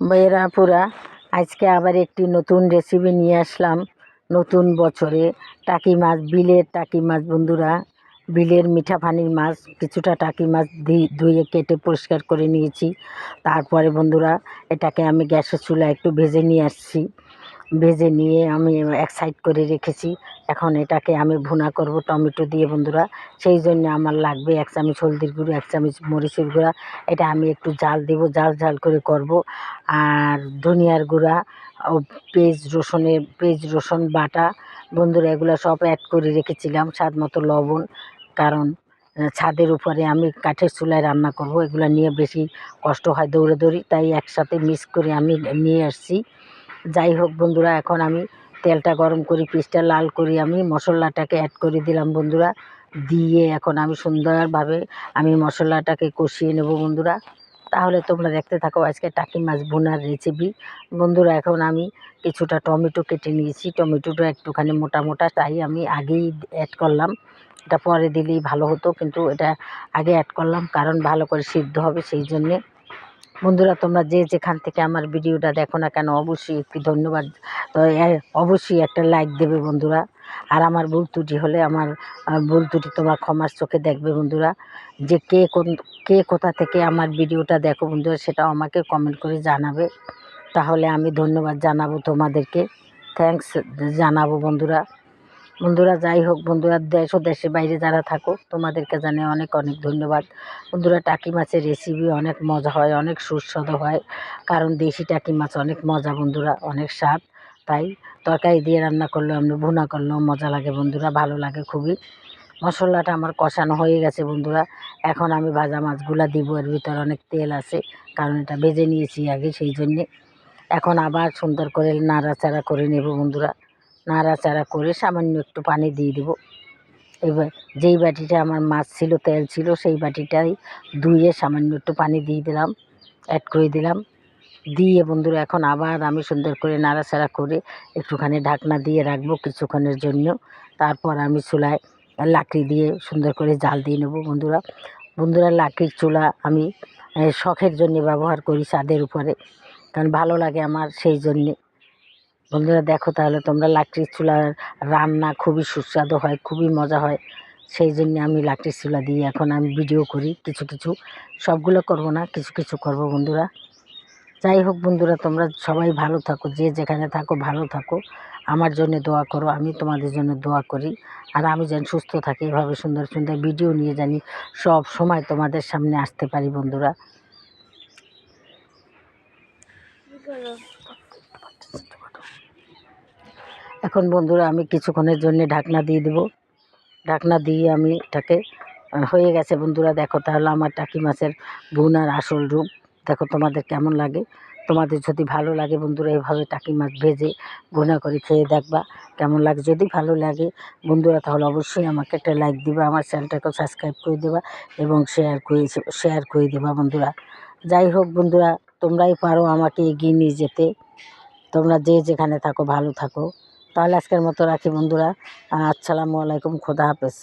মেয়েরা পুরা আজকে আবার একটি নতুন রেসিপি নিয়ে আসলাম। নতুন বছরে টাকি মাছ, বিলের টাকি মাছ বন্ধুরা। বিলের মিঠা পানির মাছ, কিছুটা টাকি মাছ ধুয়ে কেটে পরিষ্কার করে নিয়েছি। তারপরে বন্ধুরা, এটাকে আমি গ্যাসের চুলা একটু ভেজে নিয়ে আসছি। ভেজে নিয়ে আমি এক সাইড করে রেখেছি। এখন এটাকে আমি ভুনা করব টমেটো দিয়ে বন্ধুরা। সেই জন্য আমার লাগবে এক চামচ হলদির গুঁড়ো, এক চামচ মরিচের গুঁড়া। এটা আমি একটু জাল দেবো, জাল জাল করে করব। আর ধনিয়ার গুঁড়া ও পেঁয়াজ রসুনের পেঁয়াজ রসুন বাটা। বন্ধুরা এগুলো সব অ্যাড করে রেখেছিলাম স্বাদ মতো লবণ। কারণ ছাদের উপরে আমি কাঠের চুলায় রান্না করব, এগুলো নিয়ে বেশি কষ্ট হয় দৌড়ে দৌড়ি তাই একসাথে মিক্স করে আমি নিয়ে আসছি। যাই হোক বন্ধুরা, এখন আমি তেলটা গরম করি, পিসটা লাল করি, আমি মশলাটাকে অ্যাড করে দিলাম বন্ধুরা। দিয়ে এখন আমি সুন্দরভাবে আমি মশলাটাকে কষিয়ে নেব বন্ধুরা। তাহলে তোমরা দেখতে থাকো আজকে টাকি মাছ বোনার রেসিপি বন্ধুরা, এখন আমি কিছুটা টমেটো কেটে নিয়েছি। টমেটোটা একটুখানি মোটা মোটা, তাই আমি আগেই অ্যাড করলাম। এটা পরে দিলেই ভালো হতো, কিন্তু এটা আগে অ্যাড করলাম, কারণ ভালো করে সিদ্ধ হবে, সেই জন্যে বন্ধুরা, তোমরা যে যেখান থেকে আমার ভিডিওটা দেখো না কেন, অবশ্যই একটি ধন্যবাদ। তো অবশ্যই একটা লাইক দেবে বন্ধুরা। আর আমার ভুল ত্রুটি হলে আমার ভুল ত্রুটি তোমার ক্ষমার চোখে দেখবে বন্ধুরা। যে কে কোন, কে কোথা থেকে আমার ভিডিওটা দেখো বন্ধুরা সেটা আমাকে কমেন্ট করে জানাবে। তাহলে আমি ধন্যবাদ জানাব তোমাদেরকে। থ্যাঙ্কস জানাব বন্ধুরা। বন্ধুরা, যাই হোক বন্ধুরা, দেশ ও দেশের বাইরে যারা থাকো, তোমাদেরকে জানে অনেক অনেক ধন্যবাদ। বন্ধুরা, টাকি মাছের রেসিপি অনেক মজা হয়, অনেক সুস্বাদু হয়, কারণ দেশি টাকি মাছ অনেক মজা বন্ধুরা, অনেক স্বাদ। তাই তরকারি দিয়ে রান্না করলেও আমরা ভুনা করলেও মজা লাগে বন্ধুরা, ভালো লাগে খুবই। মশলাটা আমার কষানো হয়ে গেছে বন্ধুরা, এখন আমি ভাজা মাছগুলা দিব, এর ভিতরে অনেক তেল আছে, কারণ এটা ভেজে নিয়েছি আগে সেই জন্যে। এখন আবার সুন্দর করে নাড়াচাড়া করে নেব বন্ধুরা। নাড়াচাড়া করে সামান্য একটু পানি দিয়ে দেবো। এবার যেই বাটিটা আমার মাছ ছিল, তেল ছিল, সেই বাটিটাই ধুয়ে সামান্য একটু পানি দিয়ে দিলাম অ্যাড করে দিলাম। দিয়ে বন্ধুরা, এখন আবার আমি সুন্দর করে নাড়াচাড়া করে একটুখানি ঢাকনা দিয়ে রাখব কিছুক্ষণের জন্য। তারপর আমি চুলায় লাকড়ি দিয়ে সুন্দর করে জাল দিয়ে নেব বন্ধুরা। বন্ধুরা, লাকড়ির চুলা আমি শখের জন্য ব্যবহার করি ছাদের উপরে, কারণ ভালো লাগে আমার সেই জন্যে। বন্ধুরা দেখো তাহলে তোমরা লাকড়ির চুলার রান্না খুবই সুস্বাদু হয়, খুবই মজা হয়। সেই জন্য আমি লাকড়ির চুলা দিয়ে এখন আমি ভিডিও করি, কিছু কিছু। সবগুলো করব না, কিছু কিছু করব বন্ধুরা। যাই হোক বন্ধুরা, তোমরা সবাই ভালো থাকো, যে যেখানে থাকো ভালো থাকো। আমার জন্য দোয়া করো, আমি তোমাদের জন্য দোয়া করি। আর আমি যেন সুস্থ থাকি, এভাবে সুন্দর সুন্দর ভিডিও নিয়ে জানি, সব সময় তোমাদের সামনে আসতে পারি বন্ধুরা। এখন বন্ধুরা আমি কিছুক্ষণের জন্য ঢাকনা দিয়ে দেবো। ঢাকনা দিয়ে আমি এটাকে হয়ে গেছে বন্ধুরা। দেখো তাহলে আমার টাকি মাছের ভুনার আসল রূপ। দেখো তোমাদের কেমন লাগে? তোমাদের যদি ভালো লাগে বন্ধুরা, এভাবে টাকি মাছ ভেজে ভুনা করে খেয়ে দেখবা কেমন লাগে। যদি ভালো লাগে বন্ধুরা, তাহলে অবশ্যই আমাকে একটা লাইক দিবা, আমার চ্যানেলটাকে সাবস্ক্রাইব করে দেবা এবং শেয়ার করে শেয়ার করে দেবা বন্ধুরা। যাই হোক বন্ধুরা, তোমরাই পারো আমাকে এগিয়ে নিয়ে যেতে। তোমরা যে যেখানে থাকো, ভালো থাকো। তাহলে আজকের মতো রাখি বন্ধুরা। আসসালামু আলাইকুম খোদা হাফেজ।